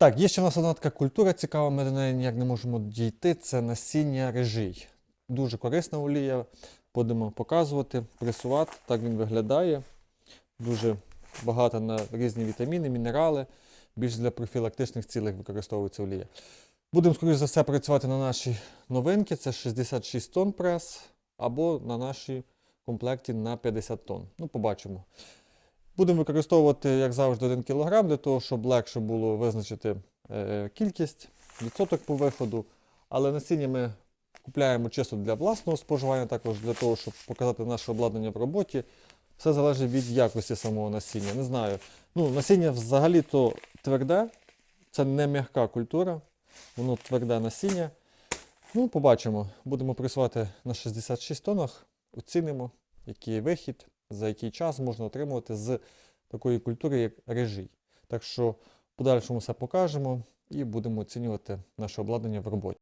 Так, є ще в нас одна така культура цікава, ми до неї ніяк не можемо дійти. Це насіння рижий. Дуже корисна олія. Будемо показувати, пресувати. Так він виглядає. Дуже багато на різні вітаміни, мінерали. Більш для профілактичних цілей використовується олія. Будемо, скоріш за все, працювати на нашій новинки. Це 66 тонн прес, або на нашій комплекті на 50 тонн. Ну, побачимо. Будемо використовувати, як завжди, 1 кг для того, щоб легше було визначити е, кількість, відсоток по виходу. Але насіння ми купляємо чисто для власного споживання, також для того, щоб показати наше обладнання в роботі. Все залежить від якості самого насіння. Не знаю. Ну, насіння взагалі-то тверде, це не м'яка культура, воно тверде насіння. Ну, побачимо. Будемо працювати на 66 тоннах, оцінимо, який вихід, за який час можна отримувати з такої культури, як режий. Так що в подальшому все покажемо і будемо оцінювати наше обладнання в роботі.